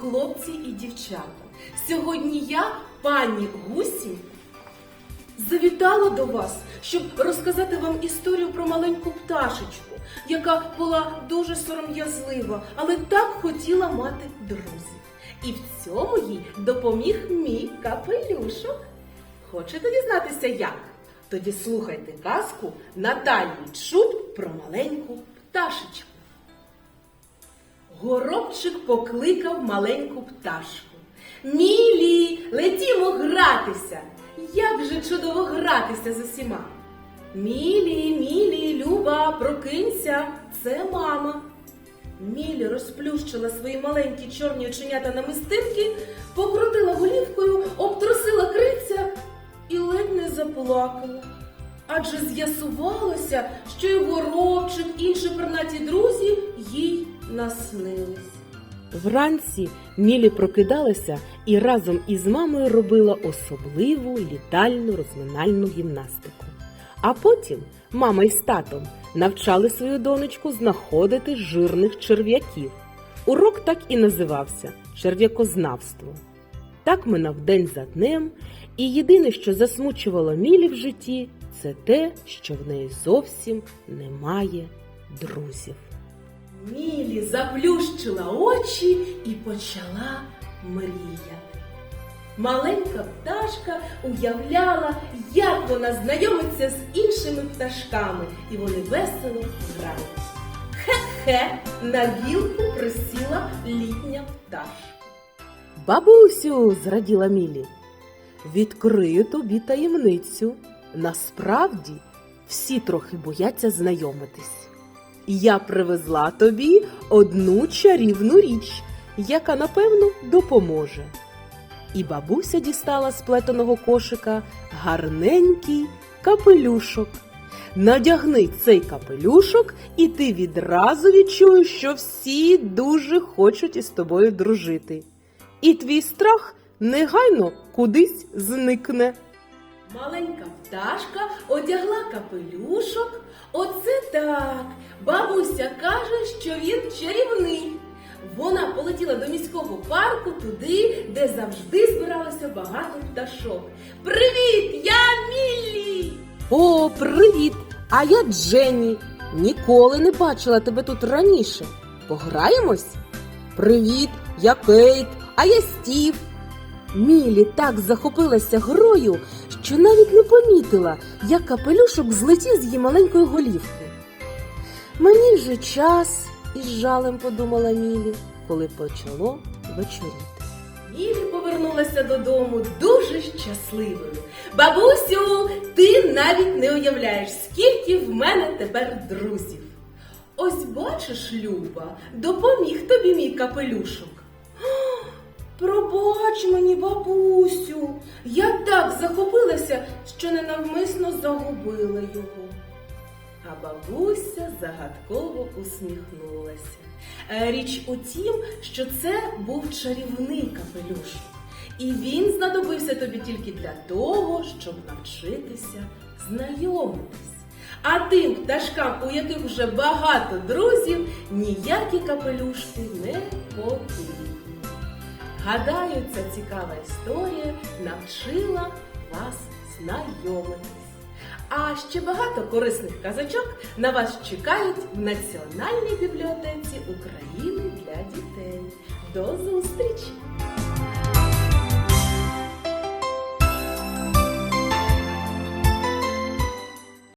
хлопці і дівчата. Сьогодні я, пані Гусінь, завітала до вас, щоб розказати вам історію про маленьку пташечку, яка була дуже сором'язлива, але так хотіла мати друзів. І в цьому їй допоміг мій капелюшок. Хочете дізнатися як? Тоді слухайте казку Наталії Чуб про маленьку пташечку. Горобчик покликав маленьку пташку. Мілі, летімо гратися. Як же чудово гратися з усіма. Мілі, мілі, Люба, прокинься, це мама. Мілі розплющила свої маленькі чорні оченята на мистинки, покрутила голівкою, обтрусила криця і ледь не заплакала. Адже з'ясувалося, що і горобчик, інші пернаті друзі їй наснились. Вранці Мілі прокидалася і разом із мамою робила особливу літальну розминальну гімнастику. А потім мама із татом навчали свою донечку знаходити жирних черв'яків. Урок так і називався черв'якознавство. Так минав день за днем, і єдине, що засмучувало Мілі в житті, це те, що в неї зовсім немає друзів. Мілі заплющила очі і почала мріяти. Маленька пташка уявляла, як вона знайомиться з іншими пташками, і вони весело грають. Хе-хе, на гілку присіла літня пташка. Бабусю, зраділа Мілі, відкрию тобі таємницю. Насправді всі трохи бояться знайомитись. Я привезла тобі одну чарівну річ, яка, напевно, допоможе. І бабуся дістала з плетеного кошика гарненький капелюшок. Надягни цей капелюшок, і ти відразу відчуєш, що всі дуже хочуть із тобою дружити. І твій страх негайно кудись зникне. Маленька пташка одягла капелюшок. Оце так. Бабуся каже, що він чарівний. Вона полетіла до міського парку туди, де завжди збиралося багато пташок. Привіт, я Міллі! О, привіт! А я Дженні. Ніколи не бачила тебе тут раніше. Пограємось? Привіт, я Кейт, а я Стів. Мілі так захопилася грою, що навіть не помітила, як капелюшок злетів з її маленької голівки. Мені вже час, із жалем подумала Мілі, коли почало вечоріти. Мілі повернулася додому дуже щасливою. Бабусю, ти навіть не уявляєш, скільки в мене тепер друзів. Ось бачиш, Люба, допоміг тобі мій капелюшок. Пробач мені, бабусю, я так захопилася, що ненавмисно загубила його. А бабуся загадково усміхнулася. Е, Річ у тім, що це був чарівний капелюшок, і він знадобився тобі тільки для того, щоб навчитися знайомитись. А тим пташкам, у яких вже багато друзів, ніякі капелюшки не потрібні. Гадаю, ця цікава історія навчила вас знайомитись. А ще багато корисних казочок на вас чекають в Національній бібліотеці України для дітей. До зустрічі!